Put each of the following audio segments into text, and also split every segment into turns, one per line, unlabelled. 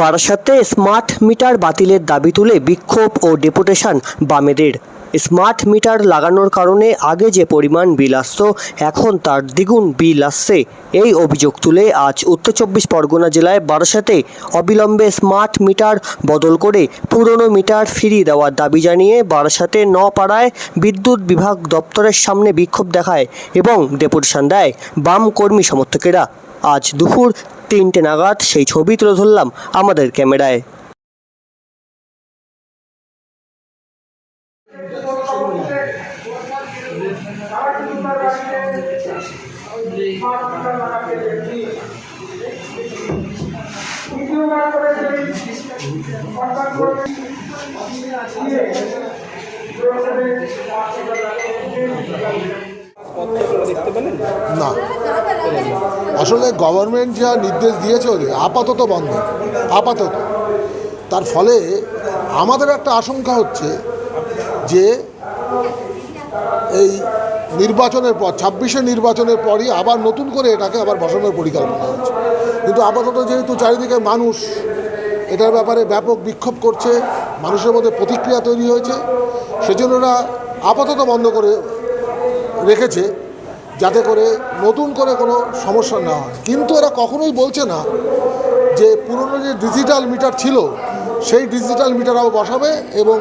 বারাসাতে smart meter বাতিলের দাবি তুলে বিক্ষোভ ও ডেপুটেশন বামেদের। স্মার্ট মিটার লাগানোর কারণে আগে যে পরিমাণ বিল আসত, এখন তার দ্বিগুণ বিল আসছে। এই অভিযোগ তুলে আজ উত্তর চব্বিশ পরগনা জেলায় বারাসাতে অবিলম্বে স্মার্ট মিটার বদল করে পুরনো মিটার ফিরিয়ে দেওয়ার দাবি জানিয়ে বারাসাতে ন পাড়ায় বিদ্যুৎ বিভাগ দপ্তরের সামনে বিক্ষোভ দেখায় এবং ডেপুটেশন দেয় বাম কর্মী সমর্থকেরা। আজ দুপুর তিনটে নাগাদ সেই ছবি তুলে ধরলাম আমাদের ক্যামেরায়।
না। আসলে গভর্নমেন্ট যা নির্দেশ দিয়েছে ওদের, আপাতত বন্ধ, আপাতত। তার ফলে আমাদের একটা আশঙ্কা হচ্ছে যে এই নির্বাচনের পর, ছাব্বিশে নির্বাচনের পরই আবার নতুন করে এটাকে আবার বসানোর পরিকল্পনা হচ্ছে। কিন্তু আপাতত যেহেতু চারিদিকে মানুষ, এটার ব্যাপারে ব্যাপক বিক্ষোভ করছে, মানুষের মধ্যে প্রতিক্রিয়া তৈরি হয়েছে সেজন্য ওরা আপাতত বন্ধ করে রেখেছে। যাতে করে নতুন করে কোনো সমস্যা না হয়। কিন্তু এরা কখনোই বলছে না যে পুরনো যে ডিজিটাল মিটার ছিল, সেই ডিজিটাল মিটার আবার বসাবে এবং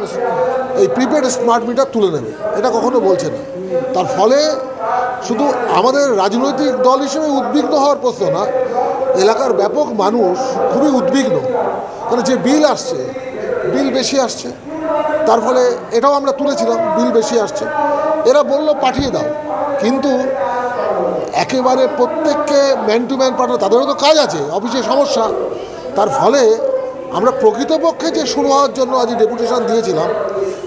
এই প্রিপেড স্মার্ট মিটার তুলে নেবে। এটা কখনো বলছে না। তার ফলে শুধু আমাদের রাজনৈতিক দল হিসেবে উদ্বিগ্ন হওয়ার প্রশ্ন না, এলাকার ব্যাপক মানুষ খুবই উদ্বিগ্ন। কারণ যে বিল আসছে, বিল বেশি আসছে। তার ফলে এটাও আমরা তুলেছিলাম, বিল বেশি আসছে। এরা বলল পাঠিয়ে দাও। কিন্তু একেবারে প্রত্যেককে ম্যান টু ম্যান পাঠানো তাদেরও তো কাজ আছে, অফিসে সমস্যা। তার ফলে আমরা প্রকৃতপক্ষে যে শুরু হওয়ার জন্য আজ ডেপুটেশন দিয়েছিলাম,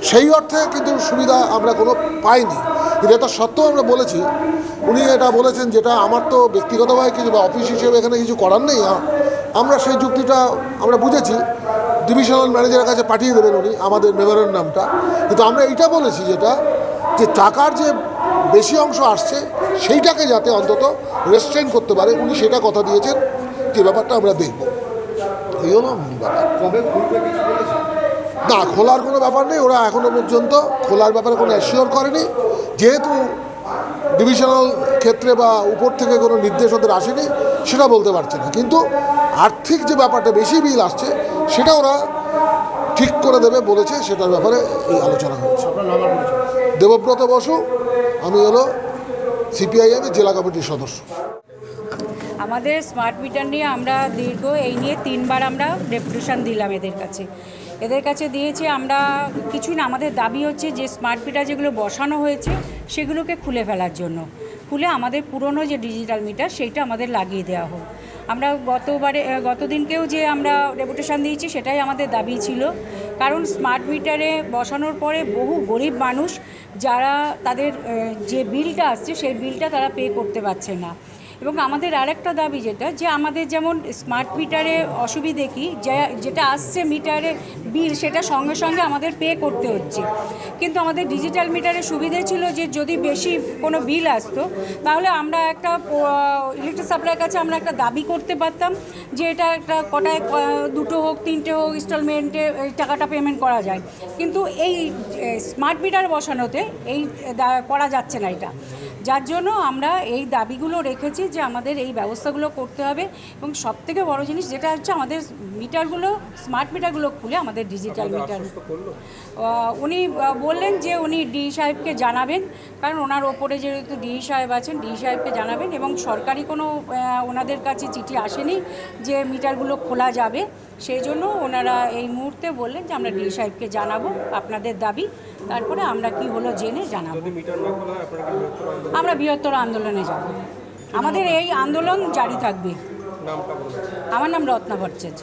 সেই অর্থে কিন্তু সুবিধা আমরা কোনো পাইনি। কিন্তু এটা সত্ত্বেও আমরা বলেছি, উনি এটা বলেছেন যেটা আমার তো ব্যক্তিগতভাবে কিছু বা অফিস হিসেবে এখানে কিছু করার নেই আমরা সেই যুক্তিটা আমরা বুঝেছি। ডিভিশনাল ম্যানেজারের কাছে পাঠিয়ে দেবেন উনি, আমাদের মেম্বারের নামটা। কিন্তু আমরা এইটা বলেছি যেটা, যে টাকার যে বেশি অংশ আসছে সেইটাকে যাতে অন্তত রেস্ট্রেন করতে পারে। উনি সেটা কথা দিয়েছেন যে ব্যাপারটা আমরা দেখব। এই হলো মূল ব্যাপার। না খোলার কোনো ব্যাপার নেই। ওরা এখনও পর্যন্ত খোলার ব্যাপারে কোনো অ্যাসিওর করেনি। যেহেতু ডিভিশনাল ক্ষেত্রে বা উপর থেকে কোনো নির্দেশ ওদের আসেনি সেটা বলতে পারছে না। কিন্তু আর্থিক যে ব্যাপারটা বেশি বিল আসছে সেটা ওরা ঠিক করে দেবে বলেছে। সেটার ব্যাপারে এই আলোচনা হয়েছে। দেবব্রত বসু, আমি হলো সিপিআইএমের জেলা কমিটির সদস্য।
আমাদের স্মার্ট মিটার নিয়ে আমরা দীর্ঘ, এই নিয়ে তিনবার আমরা ডেপুটেশন দিলাম এদের কাছে। এদের কাছে দিয়েছি আমরা কিছুই না, আমাদের দাবি হচ্ছে যে স্মার্ট মিটার যেগুলো বসানো হয়েছে সেগুলোকে খুলে ফেলার জন্য। খুলে আমাদের পুরনো যে ডিজিটাল মিটার সেইটা আমাদের লাগিয়ে দেওয়া হোক। আমরা গতবারে, গতদিনকেও যে আমরা ডেপুটেশন দিয়েছি সেটাই আমাদের দাবি ছিল। কারণ স্মার্ট মিটারে বসানোর পরে বহু গরিব মানুষ যারা তাদের যে বিলটা আসছে, সেই বিলটা তারা পে করতে পারছে না। এবং আমাদের আরেকটা দাবি যেটা, যে আমাদের যেমন স্মার্ট মিটারে অসুবিধে কি যেটা আসছে মিটারে বিল সেটা সঙ্গে সঙ্গে আমাদের পে করতে হচ্ছে। কিন্তু আমাদের ডিজিটাল মিটারে সুবিধে ছিল যে, যদি বেশি কোনো বিল আসতো, তাহলে আমরা একটা ইলেকট্রিক সাপ্লাইয়ের কাছে আমরা একটা দাবি করতে পারতাম, যে এটা একটা কটায় দুটো হোক, তিনটে হোক ইনস্টলমেন্টে টাকাটা পেমেন্ট করা যায়। কিন্তু এই স্মার্ট মিটার বসানোতে এই করা যাচ্ছে না এটা। যার জন্য আমরা এই দাবিগুলো রেখেছি যে আমাদের এই ব্যবস্থাগুলো করতে হবে এবং সবথেকে বড় জিনিস যেটা হচ্ছে আমাদের মিটারগুলো স্মার্ট মিটারগুলো খুলে আমাদের ডিজিটাল মিটার উনি বললেন যে উনি ডি সাহেবকে জানাবেন কারণ ওনার ওপরে যেহেতু ডি সাহেব আছেন ডি সাহেবকে জানাবেন এবং সরকারি কোনো ওনাদের কাছে চিঠি আসেনি যে মিটারগুলো খোলা যাবে। সেই জন্য ওনারা এই মুহূর্তে বললেন যে আমরা ডি সাহেবকে জানাব আপনাদের দাবি। তারপরে আমরা কি হলো জেনে জানাব। আমরা বৃহত্তর আন্দোলনে যাব। আমাদের এই আন্দোলন জারি থাকবে। আমার নাম রত্না ভট্টাচার্য।